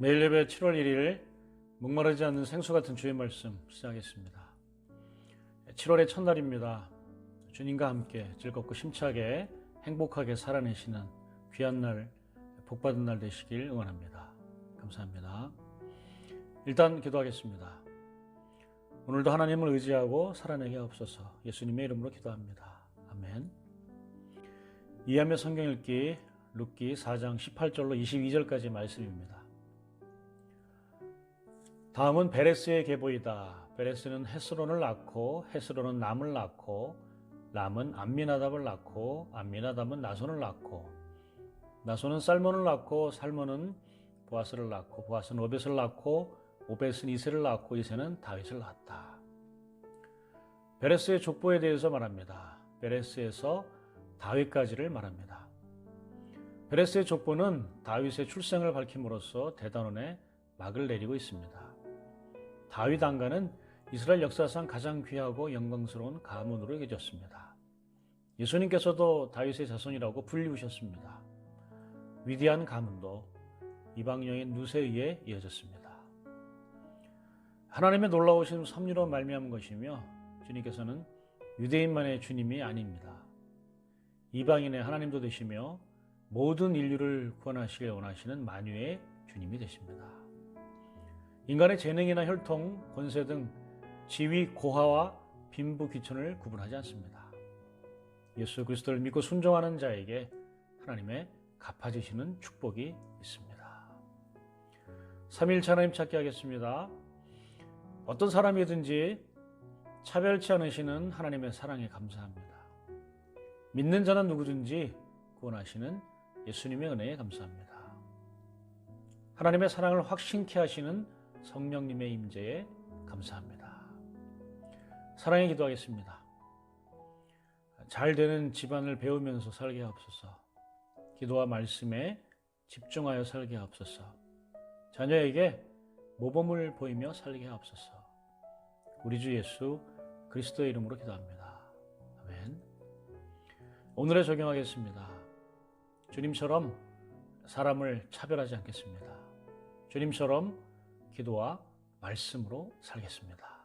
매일 예배 7월 1일 목마르지 않는 생수 같은 주의 말씀 시작하겠습니다. 7월의 첫날입니다. 주님과 함께 즐겁고 심차게 행복하게 살아내시는 귀한 날, 복받은 날 되시길 응원합니다. 감사합니다. 일단 기도하겠습니다. 오늘도 하나님을 의지하고 살아내게 없어서 예수님의 이름으로 기도합니다. 아멘. 이하며 성경 읽기 룻기 4장 18절로 22절까지 말씀입니다. 다음은 베레스의 계보이다. 베레스는 헤스론을 낳고 헤스론은 남을 낳고 남은 암미나답을 낳고 암미나답은 나손을 낳고 나손은 살몬을 낳고 살몬은 보아스를 낳고 보아스는 오벳을 낳고 오벳은 이세를 낳고 이세는 다윗을 낳았다. 베레스의 족보에 대해서 말합니다. 베레스에서 다윗까지를 말합니다. 베레스의 족보는 다윗의 출생을 밝힘으로써 대단원의 막을 내리고 있습니다. 다윗 안가는 이스라엘 역사상 가장 귀하고 영광스러운 가문으로 여겨졌습니다. 예수님께서도 다윗의 자손이라고 불리우셨습니다. 위대한 가문도 이방 여인 누세에 의해 이어졌습니다. 하나님의 놀라우신 섭리로 말미암은 것이며 주님께서는 유대인만의 주님이 아닙니다. 이방인의 하나님도 되시며 모든 인류를 구원하시길 원하시는 만유의 주님이 되십니다. 인간의 재능이나 혈통, 권세 등 지위, 고하와 빈부, 귀천을 구분하지 않습니다. 예수 그리스도를 믿고 순종하는 자에게 하나님의 갚아주시는 축복이 있습니다. 3일차 하나님 찾기 하겠습니다. 어떤 사람이든지 차별치 않으시는 하나님의 사랑에 감사합니다. 믿는 자는 누구든지 구원하시는 예수님의 은혜에 감사합니다. 하나님의 사랑을 확신케 하시는 성령님의 임재에 감사합니다. 사랑에 기도하겠습니다. 잘 되는 집안을 배우면서 살게 하옵소서. 기도와 말씀에 집중하여 살게 하옵소서. 자녀에게 모범을 보이며 살게 하옵소서. 우리 주 예수 그리스도의 이름으로 기도합니다. 아멘. 오늘에 적용하겠습니다. 주님처럼 사람을 차별하지 않겠습니다. 주님처럼 기도와 말씀으로 살겠습니다.